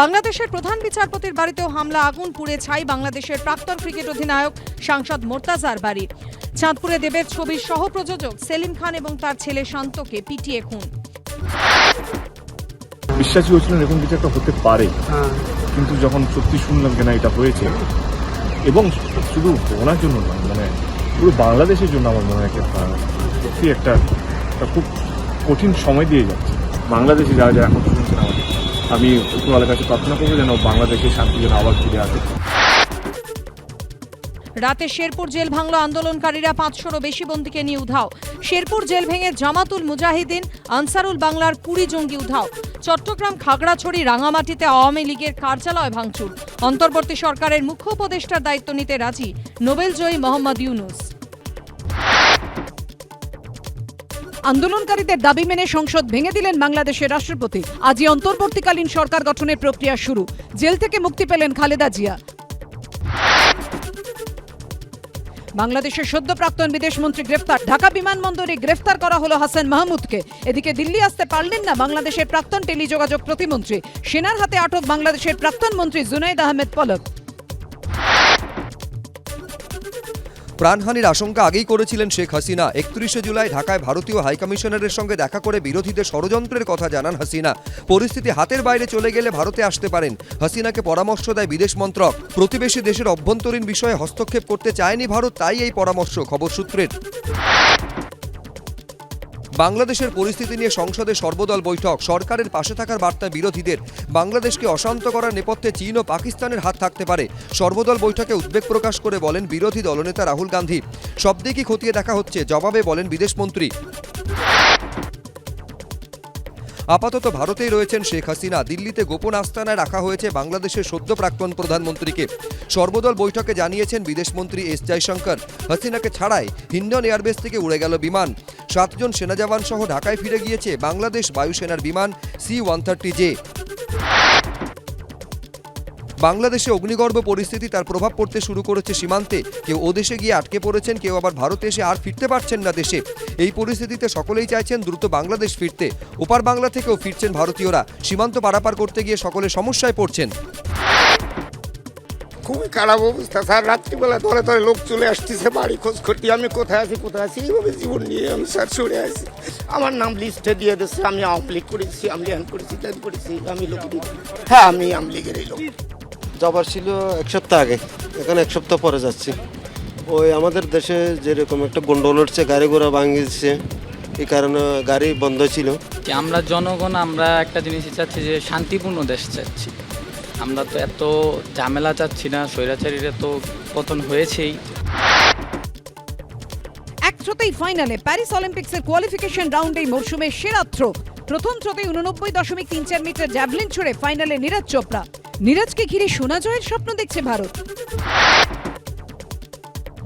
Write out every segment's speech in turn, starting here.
বাংলাদেশের প্রধান বিচারপতির বাড়িতেও হামলা আগুন পুড়ে ছাই বাংলাদেশের প্রাক্তন ক্রিকেট অধিনায়ক সাংসদ মোর্তাজার বাড়ি। চাঁদপুরে দেবের ছবির সহ প্রযোজক সেলিম খান এবং তার ছেলে শান্তকে পিটিয়ে খুন। বিশ্বাসী হচ্ছিলেন এরকম কিছু একটা হতে পারে। কিন্তু যখন সত্যি শুনলাম যে না এটা হয়েছে এবং শুধু ওনার জন্য নয় মানে পুরো বাংলাদেশের জন্য আমার মনে হয় একটা সত্যি একটা একটা খুব কঠিন সময় দিয়ে যাচ্ছে। বাংলাদেশে যারা যারা এখন আমি উপরওয়ালার কাছে প্রার্থনা করব যেন বাংলাদেশে শান্তি যেন আবার ফিরে আসে। রাতে শেরপুর জেল ভাঙল আন্দোলনকারীরা, পাঁচশোরও বেশি বন্দীকে নিয়ে উধাও। শেরপুর জেল ভেঙে জামাতুল মুজাহিদিন, আনসারুল বাংলার কুড়ি জঙ্গি উধাও। চট্টগ্রাম খাগড়াছড়ি রাঙামাটিতে আওয়ামী লীগের কার্যালয় ভাঙচুর। অন্তর্বর্তী সরকারের মুখ্য উপদেষ্টার দায়িত্ব নিতে রাজি নোবেলজয়ী মোহাম্মদ ইউনুস। আন্দোলনকারীদের দাবি মেনে সংসদ ভেঙে দিলেন বাংলাদেশের রাষ্ট্রপতি। আজই অন্তর্বর্তীকালীন সরকার গঠনের প্রক্রিয়া শুরু। জেল থেকে মুক্তি পেলেন খালেদা জিয়া। বাংলাদেশের সদ্য প্রাক্তন বিদেশমন্ত্রী গ্রেফতার ঢাকা বিমানবন্দরে গ্রেফতার করা হলো হাসান মাহমুদকে। এদিকে দিল্লি আসতে পারলেন না বাংলাদেশের প্রাক্তন টেলিযোগাযোগ প্রতিমন্ত্রী। সেনার হাতে আটক বাংলাদেশের প্রাক্তন মন্ত্রী জুনাইদ আহমেদ পলক। প্রাণহানির আশঙ্কা আগেই করেছিলেন শেখ হাসিনা। একত্রিশে জুলাই ঢাকায় ভারতীয় হাইকমিশনারের সঙ্গে দেখা করে বিরোধীদের ষড়যন্ত্রের কথা জানান হাসিনা। পরিস্থিতি হাতের বাইরে চলে গেলে ভারতে আসতে পারেন। হাসিনাকে পরামর্শ দেয় বিদেশ মন্ত্রক। প্রতিবেশী দেশের অভ্যন্তরীণ বিষয়ে হস্তক্ষেপ করতে চায়নি ভারত, তাই এই পরামর্শ, খবর সূত্রের। বাংলাদেশের পরিস্থিতি নিয়ে সংসদে সর্বদল বৈঠক। সরকারের পাশে থাকার বার্তা বিরোধীদের। বাংলাদেশকে অশান্ত করার নেপথ্যে চীন ও পাকিস্তানের হাত থাকতে পারে। সর্বদল বৈঠকে উদ্বেগ প্রকাশ করে বলেন বিরোধী দলনেতা রাহুল গান্ধী। সব দিকই খতিয়ে দেখা হচ্ছে, জবাবে বলেন বিদেশমন্ত্রী আপাতত ভারতেই রয়েছেন শেখ হাসিনা। দিল্লিতে গোপন আস্তানায় রাখা হয়েছে বাংলাদেশের সদ্য প্রাক্তন প্রধানমন্ত্রীকে। সর্বদল বৈঠকে জানিয়েছেন বিদেশমন্ত্রী এস জয়শঙ্কর। হাসিনাকে ছাড়াই হিন্ডন এয়ারবেস থেকে উড়ে গেল বিমান। সাতজন সেনা জওয়ান সহ ঢাকায় ফিরে গিয়েছে বাংলাদেশ বায়ুসেনার বিমান সি ওয়ান থার্টি জে বাংলাদেশে অগ্নিগর্ভ পরিস্থিতি তার প্রভাব পড়তে শুরু করেছে সীমান্তে। কেউ ও দেশে গিয়ে আটকে পড়েছেন, কেউ আবার ভারতে এসে আর ফিরতে পারছেন না দেশে। এই পরিস্থিতিতে সকলেই চাইছেন দ্রুত বাংলাদেশ ফিরতে। ওপার বাংলা থেকেও ফিরছেন ভারতীয়রা। সীমান্ত পারাপার করতে গিয়ে সকলে সমস্যায় পড়ছেন। খুবই খারাপ অবস্থা। স্যার রাত্রিবেলা ধরে ধরে লোক চলে আসতেছে বাড়ি খোঁজ করতে আমি কোথায় আছি কোথায় আছি? এইভাবে জীবন নিয়ে আমি স্যার সরে আছি। আমার নাম লিস্টে দিয়ে দিচ্ছে আমি আওয়ামী লীগ করেছি আমি লীগ করেছি ত্যাগ করেছি আমি লোক হ্যাঁ আমি আওয়ামী লীগের এই লোক। যাবার ছিল এক সপ্তাহ আগে। এখন এক সপ্তাহ পরে যাচ্ছি। ওই আমাদের দেশে যেরকম একটা গন্ডল উঠছে গাড়ি ঘোড়া ভাঙিয়েছে এই কারণে গাড়ি বন্ধ ছিল। আমরা জনগণ আমরা একটা জিনিসই চাচ্ছি যে শান্তিপূর্ণ দেশ চাচ্ছি। আমরা তো এত ঝামেলা চাচ্ছি না, স্বৈরাচারীরা তো পতন হয়েছেই। এক থ্রোতেই ফাইনালে প্যারিস অলিম্পিক্সের কোয়ালিফিকেশন রাউন্ডে মরশুমের সেরা থ্রো। প্রথম থ্রোতে উননব্বই দশমিক তিন চার মিটার জ্যাভলিন ছুড়ে ফাইনালে নীরজ চোপড়া। নীরজকে ঘিরে সোনা জয়ের স্বপ্ন দেখছে Bharat.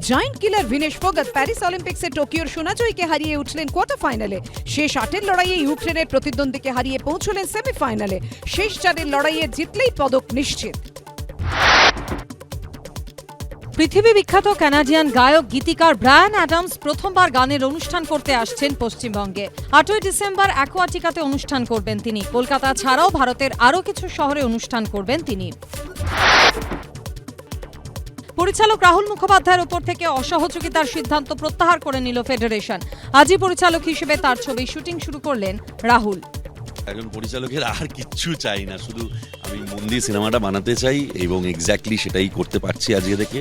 Giant killer Vinesh Phogat Paris অলিম্পিক্সে টোকিওর সোনাজয়ীকে হারিয়ে উঠলেন কোয়ার্টার ফাইনালে শেষ আটের লড়াইয়ে ইউক্রেনের প্রতিদ্বন্দ্বীকে হারিয়ে পৌঁছলেন সেমিফাইনালে শেষ চারের লড়াইয়ে জিতলেই পদক নিশ্চিত। পৃথিবী বিখ্যাত কানাডিয়ান গায়ক, গীতিকার ব্রায়ান অ্যাডামস প্রথমবার গানের অনুষ্ঠান করতে আসছেন পশ্চিমবঙ্গে। আটই ডিসেম্বর অ্যাকোয়াটিকাতে অনুষ্ঠান করবেন তিনি। কলকাতা ছাড়াও ভারতের আরও কিছু শহরে অনুষ্ঠান করবেন তিনি। পরিচালক রাহুল মুখোপাধ্যায়ের উপর থেকে অসহযোগিতার সিদ্ধান্ত প্রত্যাহার করে নিল ফেডারেশন। আজই পরিচালক হিসেবে তার ছবি শুটিং শুরু করলেন রাহুল। একজন পরিচালকের আর কিচ্ছু চাই না, শুধু আমি মন দিয়ে সিনেমাটা বানাতে চাই এবং এক্স্যাক্টলি সেটাই করতে পারছি আজকে থেকে